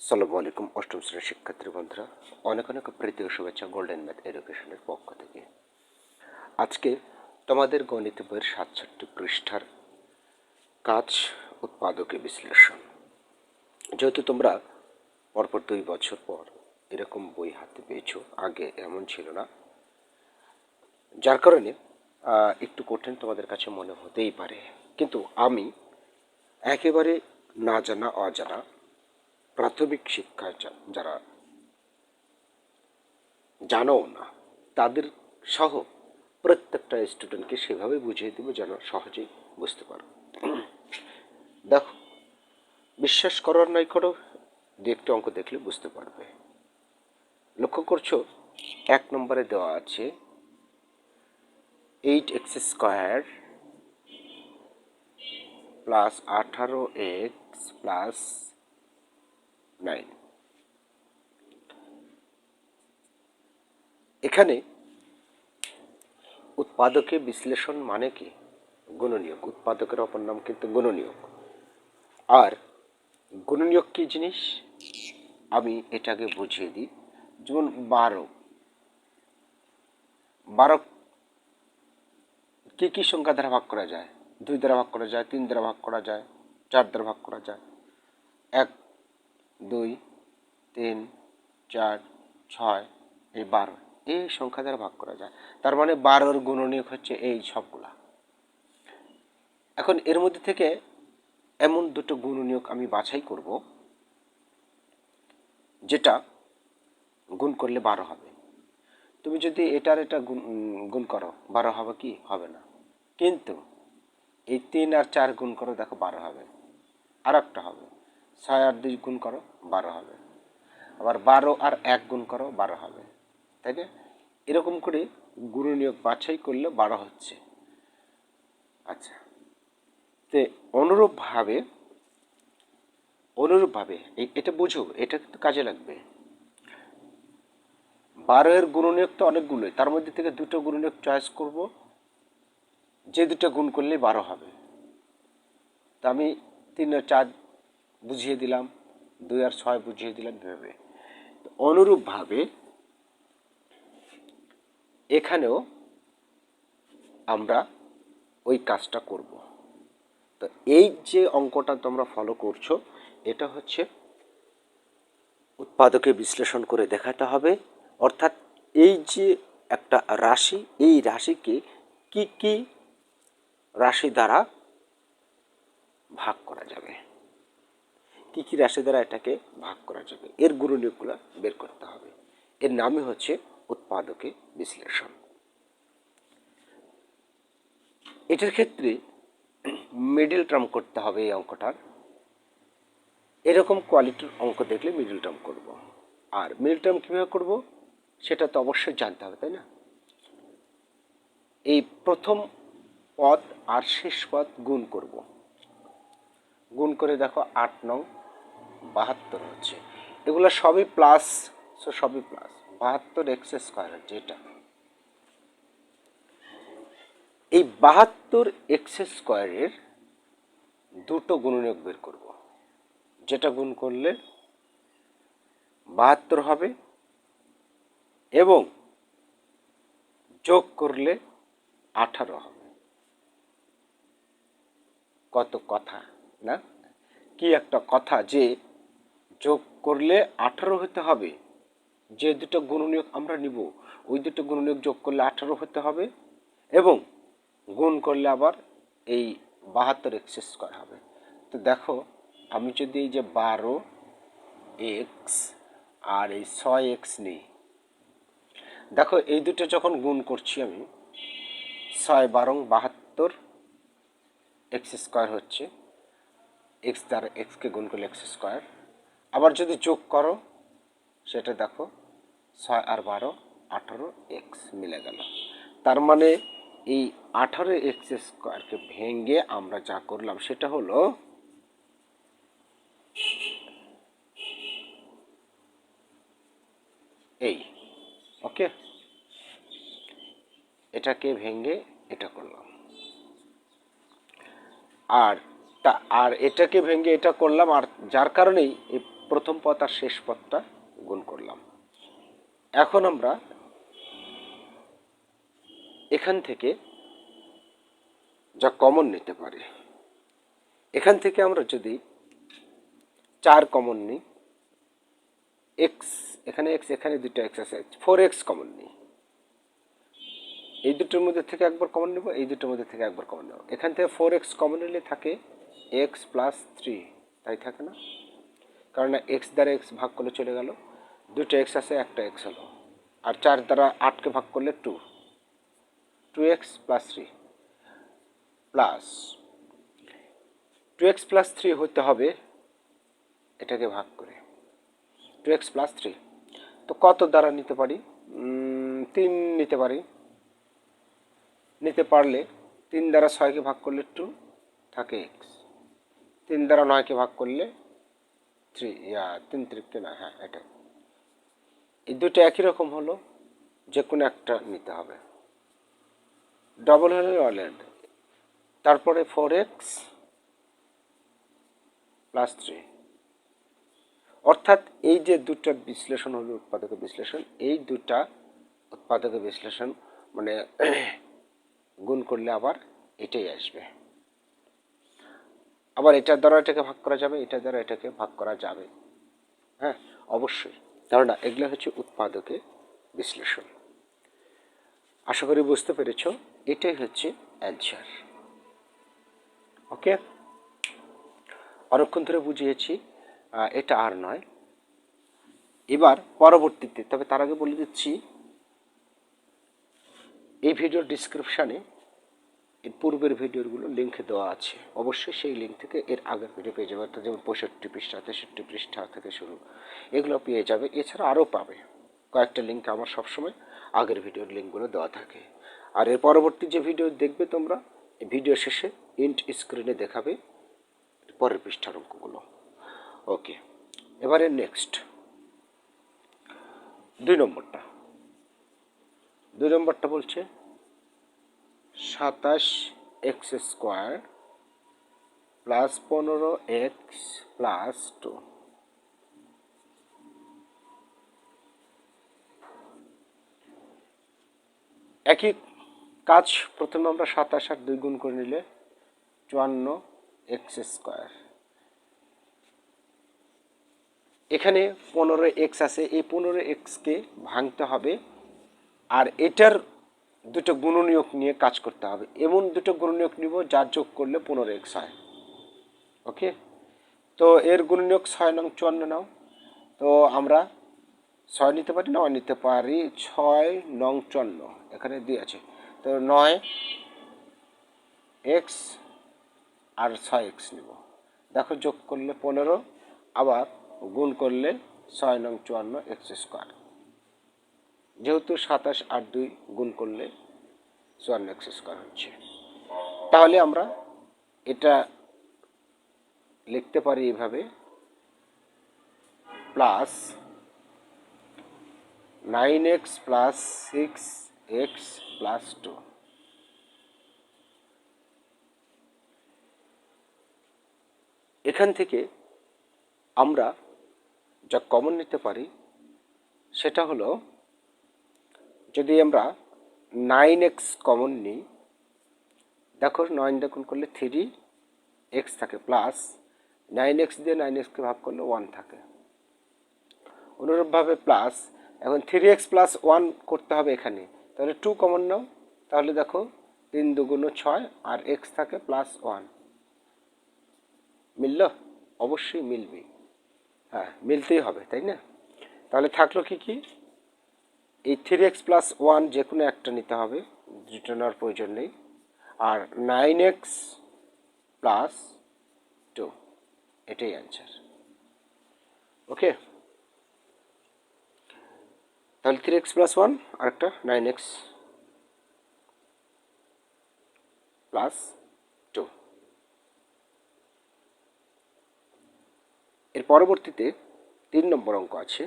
সালামু আলাইকুম, অষ্টম শ্রেণির শিক্ষার্থী বন্ধুরা। অনেক অনেক প্রীতি ও শুভেচ্ছা গোল্ডেন ম্যাথ এডুকেশনের পক্ষ থেকে। আজকে তোমাদের গণিত বইয়ের সাতষট্টি পৃষ্ঠার কাজ উৎপাদকে বিশ্লেষণ। যেহেতু তোমরা পরপর দুই বছর পর এরকম বই হাতে পেয়েছ, আগে এমন ছিল না। যার কারণে একটু কঠিন তোমাদের কাছে মনে হতেই পারে। কিন্তু আমি একেবারে না জানা, অজানা প্রাথমিক শিক্ষা যারা জানো না, তাদের সহ প্রত্যেকটা স্টুডেন্টকে সেভাবে বুঝিয়ে দেবো যেন সহজেই বুঝতে পারো। দেখো, বিশ্বাস করার নাই করো, দু একটি অঙ্ক দেখলে বুঝতে পারবে। লক্ষ্য করছ, এক নম্বরে দেওয়া আছে এইট এক্স স্কোয়ার প্লাস আঠারো এক্স প্লাস নাইন এখানে উৎপাদকে বিশ্লেষণ মানে কি? গুণনীয়ক। উৎপাদকের অপর নাম কিন্তু গুণনীয়ক। আর গুণনীয়ক কি জিনিস? আমি এটাকে বুঝিয়ে দিই। যেমন বারো। বারো কি কি সংখ্যা দ্বারা ভাগ করা যায়? দুই দ্বারা ভাগ করা যায়, তিন দ্বারা ভাগ করা যায়, চার দ্বারা ভাগ করা যায়। এক দুই, তিন, চার, ছয়, এই বারো। এই সংখ্যা দ্বারা ভাগ করা যায়। তার মানে বারোর গুণনীয়ক হচ্ছে এই সবগুলা। এখন এর মধ্যে থেকে এমন দুটো গুণনীয়ক আমি বাছাই করব, যেটা গুণ করলে বারো হবে। তুমি যদি এটার এটা গুণ গুণ করো, বারো হবে কি? হবে না। কিন্তু এই তিন আর চার গুণ করো, দেখো বারো হবে। আর একটা হবে। ছয় আর দুই গুণ করো, বারো হবে। আবার বারো আর এক গুণ করো, বারো হবে। তাই না এরকম করে গুরু নিয়োগ বাছাই করলে বারো হচ্ছে। আচ্ছা। তে অনুরূপভাবে অনুরূপভাবে এটা বুঝো, এটা কিন্তু কাজে লাগবে। বারো এর গুণনীয়ক তো অনেকগুলোই, তার মধ্যে থেকে দুটো গুণনীয়ক চয়েস করব। যে দুটো গুণ করলে বারো হবে। তা আমি তিন চার বুঝিয়ে দিলাম, দুই আর ছয় বুঝিয়ে দিলাম ভেবে। অনুরূপভাবে এখানেও আমরা ওই কাজটা করব। তো এই যে অঙ্কটা তোমরা ফলো করছ, এটা হচ্ছে উৎপাদকে বিশ্লেষণ করে দেখাতে হবে। অর্থাৎ এই যে একটা রাশি, এই রাশিকে কি কি রাশি দ্বারা ভাগ করা যাবে? কি কি রাশি দ্বারা এটাকে ভাগ করা যাবে? এর গুণনীয়কগুলো বের করতে হবে। এর নামই হচ্ছে উৎপাদকে বিশ্লেষণ। এটার ক্ষেত্রে মিডিল টার্ম করতে হবে এই অঙ্কটার। এরকম কোয়ালিটির অঙ্ক দেখলে মিডিল টার্ম করব। আর মিডিল টার্ম কীভাবে করব? সেটা তো অবশ্যই জানতে হবে, তাই না? এই প্রথম পদ আর শেষ পদ গুণ করব। গুণ করে দেখো আট নং বাহাত্তর হচ্ছে। এগুলো সবই প্লাস সো সবই প্লাস বাহাত্তর এক্স স্কোয়ার হচ্ছে এটা এই বাহাত্তর এক্স স্কোয়ারের দুটো গুণনীয়ক বের করব। যেটা গুণ করলে বাহাত্তর হবে এবং যোগ করলে আঠারো হবে। কত কথা, না? কি একটা কথা যে যোগ করলে আঠারো হতে হবে। যে দুটো গুণনীয়ক আমরা নিব, ওই দুটো গুণনীয়ক যোগ করলে আঠারো হতে হবে এবং গুণ করলে আবার এই বাহাত্তর এক্সেস স্কোয়ার হবে। তো দেখো, আমি যদি এই যে বারো এক্স আর এই ছয় এক্স নিই, দেখো এই দুটো যখন গুণ করছি আমি, ছয় বারং বাহাত্তর এক্স স্কোয়ার হচ্ছে, এক্স দ্বারা এক্সকে গুণ করলে এক্স স্কোয়ার আবার যদি যোগ করো, সেটা দেখো, ছয় আর বারো, আঠারো এক্স মিলে গেল। তার মানে এই আঠারো এক্স স্কোয়ারকে ভেঙে আমরা যা করলাম, সেটা হলো এই ওকে এটাকে ভেঙে এটা করলাম। আর তা, আর এটাকে ভেঙে এটা করলাম, আর যার কারণেই এই প্রথম পথ আর শেষ পথটা গুণ করলাম। এখন আমরা এখান থেকে যা কমন নিতে পারি, এখান থেকে আমরা যদি চার কমন নিই এক্স এখানে এক্স এখানে দুটো এক্স আছে ফোর এক্স কমন নিই। এই দুটোর মধ্যে থেকে একবার কমন নেব, এই দুটোর মধ্যে থেকে একবার কমন নেব। এখান থেকে ফোর এক্স কমন নিলে থাকে এক্স প্লাস থ্রি তাই থাকে না? কারণ এক্স দ্বারা এক্স ভাগ করলে চলে গেল। দুটো এক্স আছে, একটা এক্স হলো। আর চার দ্বারা আটকে ভাগ করলে two two x plus three plus two x plus three হতে হবে এটাকে ভাগ করে। টু এক্স প্লাস থ্রি তো কত দ্বারা নিতে পারি? তিন নিতে পারি। নিতে পারলে তিন দ্বারা ছয়কে ভাগ করলে টু থাকে এক্স তিন দ্বারা নয়কে ভাগ করলে থ্রি ইয়া, তিন তৃপ্তি না হ্যাঁ এটাই এই দুটো একই রকম হলো যে কোনো একটা নিতে হবে। ডবল হলে অলেন্ড তারপরে ফোর এক্স প্লাস থ্রি অর্থাৎ এই যে দুটা বিশ্লেষণ হলো উৎপাদকের বিশ্লেষণ, এই দুটা উৎপাদকের বিশ্লেষণ মানে গুণ করলে আবার এটাই আসবে। আবার এটার দ্বারা এটাকে ভাগ করা যাবে, এটার দ্বারা এটাকে ভাগ করা যাবে। হ্যাঁ অবশ্যই। ধারণা, এগুলো হচ্ছে উৎপাদকে বিশ্লেষণ। আশা করি বুঝতে পেরেছ, এটাই হচ্ছে অ্যান্সার ওকে অনেকক্ষণ ধরে বুঝিয়েছি এটা আর নয়। এবার পরবর্তীতে, তবে তার আগে বলে দিচ্ছি, এই ভিডিওর ডিসক্রিপশানে এর পূর্বের ভিডিওগুলো লিঙ্ক দেওয়া আছে। অবশ্যই সেই লিঙ্ক থেকে এর আগের ভিডিও পেয়ে যাবে। অর্থাৎ যেমন পঁয়ষট্টি পৃষ্ঠা, তেষট্টি পৃষ্ঠা থেকে শুরু। এগুলো পেয়ে যাবে। এছাড়া আরও পাবে। কয়েকটা লিঙ্ক আমার সবসময় আগের ভিডিওর লিঙ্কগুলো দেওয়া থাকে। আর এর পরবর্তী যে ভিডিও দেখবে তোমরা ভিডিও শেষে ইন্ট স্ক্রিনে দেখাবে পরের পৃষ্ঠার অঙ্কগুলো। ওকে এবারে নেক্সট দুই নম্বরটা। দুই নম্বরটা বলছে সাতাশ এক্স স্কোয়ার প্লাস পনেরো এক্স প্লাস টু। একই কাজ, প্রথমে আমরা সাতাশ আর দুই গুণ করে নিলে চুয়ান্ন এক্স স্কোয়ার। এখানে পনেরো এক্স আছে, এই পনেরো এক্সকে ভাঙতে হবে। আর এটার দুটো গুণনীয়ক নিয়ে কাজ করতে হবে। এমন দুটো গুণনীয়ক নিব যার যোগ করলে পনেরো এক্স হয়। ওকে? তো এর গুণনীয়ক ছয় নং চুয়ান্ন নাও। তো আমরা ছয় নিতে পারি নয় নিতে পারি ছয় নং চুয়ান্ন। এখানে দিয়ে আছে। তো নয় এক্স আর ছয় এক্স নিব। দেখো যোগ করলে পনেরো, আবার গুণ করলে ছয় নং চুয়ান্ন এক্স স্কোয়ার। যেহেতু সাতাশ আর দুই গুণ করলে চুয়ান্ন এক্স স্কোয়ার হচ্ছে। তাহলে আমরা এটা লিখতে পারি এভাবে, plus nine x plus six x plus two. এখান থেকে আমরা যা কমন নিতে পারি সেটা হলো যদি আমরা নাইন এক্স কমন নিই, দেখো নয় দেখুন করলে থ্রি এক্স থাকে প্লাস নাইন এক্স দিয়ে নাইন এক্সকে ভাগ করলে ওয়ান থাকে। অনুরূপভাবে প্লাস এখন থ্রি এক্স প্লাস ওয়ান করতে হবে এখানে। তাহলে টু কমন নাও, তাহলে দেখো তিন দুগুণ ছয় আর এক্স থাকে প্লাস ওয়ান মিলল? অবশ্যই মিলবে। হ্যাঁ মিলতেই হবে, তাই না? তাহলে থাকল কি কি? এই থ্রি এক্স প্লাস ওয়ান যে কোনো একটা নিতে হবে দুটো নেওয়ার প্রয়োজন নেই। আর নাইন এক্স প্লাস টু এটাই অ্যান্সার ওকে তাহলে থ্রি এক্স প্লাস ওয়ান আর একটা নাইন এক্স প্লাস টু এর পরবর্তীতে তিন নম্বর অঙ্ক আছে।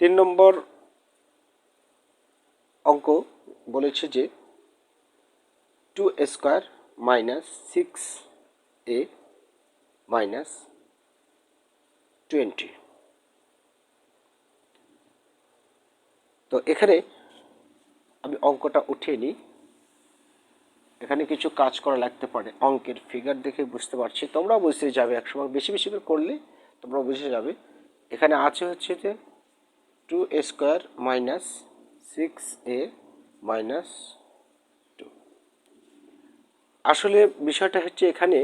তিন নম্বর অঙ্ক বলেছে যে two square minus six a minus twenty. তো এখানে আমি অঙ্কটা উঠিয়ে নিই। এখানে কিছু কাজ করা লাগতে পারে। অঙ্কের ফিগার দেখে বুঝতে পারছি। তোমরাও বুঝতে যাবে একসময়। বেশি বেশি করে করলে তোমরা বুঝে যাবে। এখানে আছে হচ্ছে যে two a square minus six a minus two আসলে বিষয়টা হচ্ছে এখানে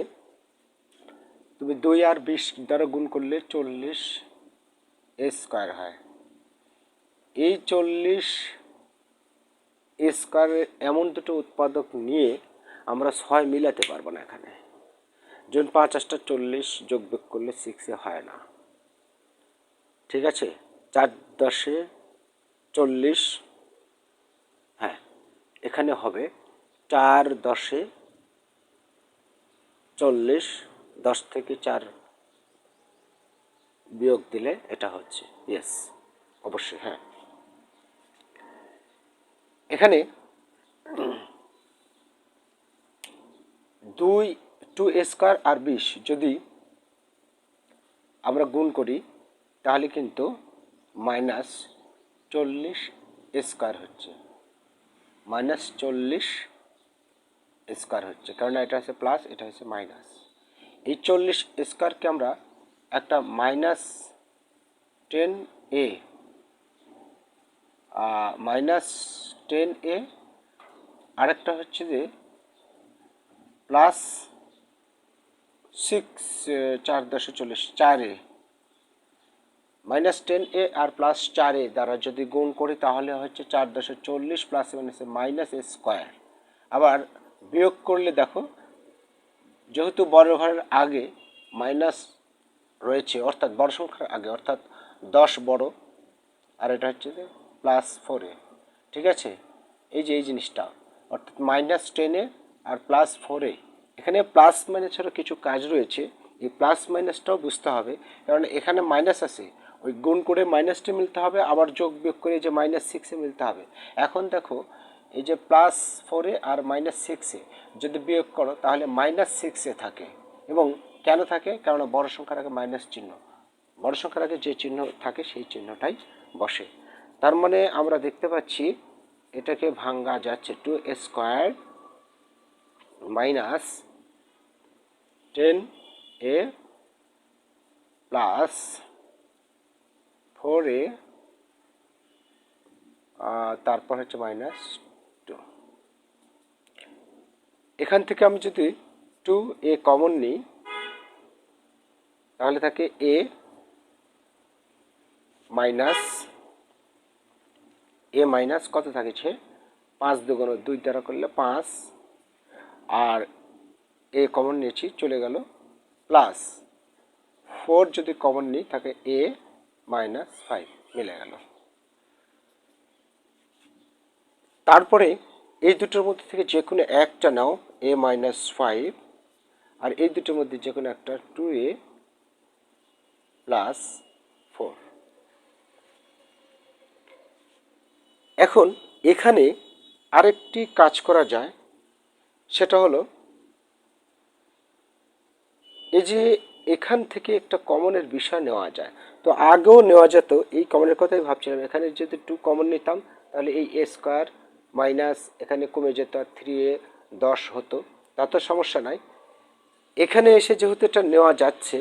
তুমি দুই আর বিশ দ্বারা গুণ করলে চল্লিশ এ স্কোয়ার হয়। এই চল্লিশ এ স্কোয়ারের এমন দুটো উৎপাদক নিয়ে আমরা ছয় মিলাতে পারব না এখানে। জন পাঁচ আটটা চল্লিশ যোগ বিয়োগ করলে সিক্সে হয় না। ঠিক আছে? চার দশে চল্লিশ হ্যাঁ এখানে হবে চার দশে চল্লিশ, দশ থেকে চার বিয়োগ দিলে এটা হচ্ছে ইয়েস অবশ্যই হ্যাঁ। এখানে দুই টু স্কোয়ার আর বিশ যদি আমরা গুণ করি, তাহলে কিন্তু মাইনাস চল্লিশ স্কোয়ার হচ্ছে। মাইনাস চল্লিশ স্কোয়ার হচ্ছে। কারণ এটা হচ্ছে প্লাস এটা হচ্ছে মাইনাস এই চল্লিশ স্কোয়ারকে আমরা একটা minus ten a minus ten a আরেকটা হচ্ছে যে প্লাস সিক্স চার দশে চল্লিশ, চার এ মাইনাস টেন এ আর প্লাস চার এ দ্বারা যদি গুণ করি, তাহলে হচ্ছে চার দশে চল্লিশ প্লাস মাইনাসে মাইনাস এ স্কোয়ার। আবার বিয়োগ করলে দেখো, যেহেতু বড় ঘরের আগে মাইনাস রয়েছে, অর্থাৎ বড় সংখ্যার আগে, অর্থাৎ দশ বড়, আর এটা হচ্ছে যে প্লাস ফোরে ঠিক আছে? এই যে, এই জিনিসটা, অর্থাৎ মাইনাস টেনে আর প্লাস ফোরে এখানে প্লাস মাইনাসেরও কিছু কাজ রয়েছে, এই প্লাস মাইনাসটাও বুঝতে হবে, কারণ এখানে মাইনাস আছে। ওই গুণ করে মাইনাসটা মিলতে হবে, আবার যোগ বিয়োগ করে যে মাইনাস সিক্সে মিলতে হবে। এখন দেখো, এই যে প্লাস ফোরে আর মাইনাস সিক্সে যদি বিয়োগ করো, তাহলে মাইনাস সিক্সে থাকে। এবং কেন থাকে? কারণ বড় সংখ্যার আগে মাইনাস চিহ্ন। বড় সংখ্যার আগে যে চিহ্ন থাকে, সেই চিহ্নটাই বসে। তার মানে আমরা দেখতে পাচ্ছি, এটাকে ভাঙ্গা যাচ্ছে two square minus ten a plus four a তারপর হচ্ছে মাইনাস টু এখান থেকে আমি যদি টু এ কমন নিই, তাহলে থাকে এ মাইনাস এ মাইনাস কত থাকেছে? পাঁচ দুগুণ দুই দ্বারা করলে পাঁচ। আর এ কমন নিয়েছি, চলে গেল প্লাস ফোর যদি কমন নিই থাকে এ মাইনাস ফাইভ মিলে গেল। তারপরে এই দুটোর মধ্যে থেকে যে কোনো একটা নাও এ মাইনাস ফাইভ আর এই দুটোর মধ্যে যে কোনো একটা টু এ প্লাস ফোর এখন এখানে আরেকটি কাজ করা যায়, সেটা হলো এই যে এখান থেকে একটা কমনের বিষয় নেওয়া যায়। তো আগেও নেওয়া যেত, এই কমনের কথাই ভাবছিলাম। এখানে যদি টু কমন নিতাম, তাহলে এই এ স্কোয়ার মাইনাস এখানে কমে যেত আর থ্রি এ দশ হতো। তা তো সমস্যা নাই। এখানে এসে যেহেতু এটা নেওয়া যাচ্ছে,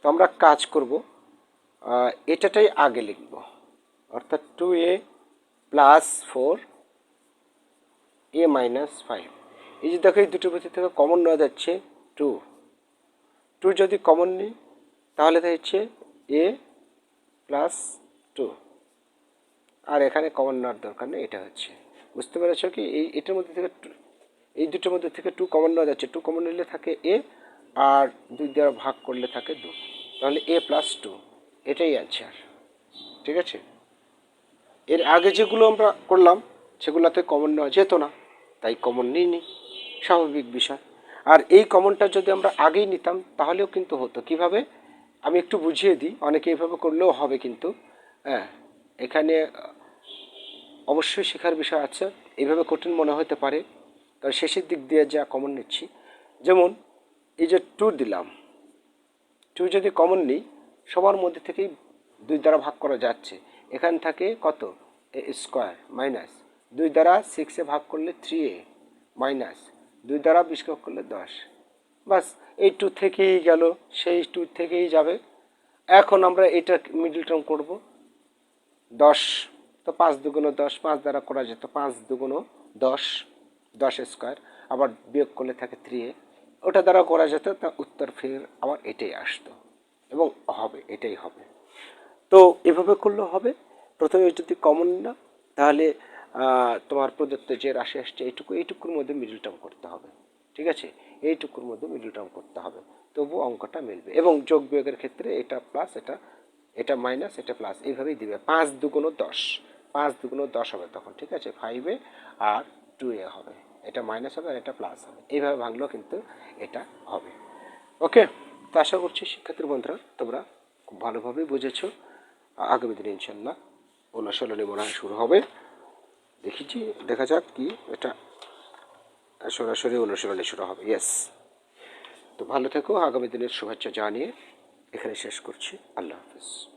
তো আমরা কাজ করব। এটাটাই আগে লিখব। অর্থাৎ two a plus four a minus five এই যে দেখো, এই দুটো ভিতর থেকে কমন নেওয়া যাচ্ছে টু টু যদি কমন নিই, তাহলে হচ্ছে এ প্লাস টু আর এখানে কমন নেওয়ার দরকার নেই, এটা হচ্ছে। বুঝতে পেরেছ কি? এই, এটার মধ্যে থেকে এই দুটোর মধ্যে থেকে টু কমন নেওয়া যাচ্ছে। টু কমন নিলে থাকে এ আর দুই দ্বারা ভাগ করলে থাকে দু তাহলে এ প্লাস টু এটাই অ্যান্সার ঠিক আছে? এর আগে যেগুলো আমরা করলাম, সেগুলোতে কমন নেওয়া যেত না, তাই কমন নিইনি। স্বাভাবিক বিষয়। আর এই কমনটা যদি আমরা আগেই নিতাম, তাহলেও কিন্তু হতো। কীভাবে? আমি একটু বুঝিয়ে দিই, অনেকে এইভাবে করলেও হবে কিন্তু। হ্যাঁ এখানে, অবশ্যই শেখার বিষয় আছে এইভাবে কঠিন মনে হতে পারে। কারণ শেষের দিক দিয়ে যা কমন নিচ্ছি, যেমন এই যে টু দিলাম টু যদি কমন নিই, সবার মধ্যে থেকেই দুই দ্বারা ভাগ করা যাচ্ছে। এখান থাকে কত? এ স্কোয়ার মাইনাস দুই দ্বারা সিক্সে ভাগ করলে থ্রি এ মাইনাস দুই দ্বারা বিশ ভাগ করলে দশ। বাস এই টু থেকেই গেল, সেই টু থেকেই যাবে। এখন আমরা এটা মিডল টার্ম করব। দশ, তো পাঁচ দুগুণ দশ, পাঁচ দ্বারা করা যেত পাঁচ দুগুণ দশ দশ স্কোয়ার আবার বিয়োগ করলে থাকে থ্রি এ। ওটা দ্বারা করা যেত, তা উত্তর ফের আবার এটাই আসতো। এবং হবে, এটাই হবে। তো এভাবে করলেও হবে। প্রথমে যদি কমন না, তাহলে তোমার প্রদত্ত যে রাশি আসছে, এইটুকু, এইটুকুর মধ্যে মিডল টার্ম করতে হবে। ঠিক আছে? এইটুকুর মধ্যে মিডল টার্ম করতে হবে। তবু অঙ্কটা মিলবে। এবং যোগ বিয়োগের ক্ষেত্রে এটা প্লাস এটা এটা মাইনাস এটা প্লাস এইভাবেই দিবে। পাঁচ দুগুণ দশ। পাঁচ দুগুণ দশ হবে তখন, ঠিক আছে? ফাইভে আর টু এ হবে। এটা মাইনাস হবে আর এটা প্লাস হবে। এইভাবে ভাঙলেও কিন্তু এটা হবে। ওকে? তো আশা করছি শিক্ষার্থীর বন্ধুরা, তোমরা খুব ভালোভাবেই বুঝেছ। আগামী দিনে ইনশাল্লাহ অনুশীলনী মনে হয় শুরু হবে। দেখেছি দেখা যাক কি এটা সরাসরি অনুশীলনী শুরু হবে ইয়েস তো ভালো থেকো, আগামী দিনের শুভেচ্ছা জানিয়ে এখানে শেষ করছি, আল্লাহ হাফিজ।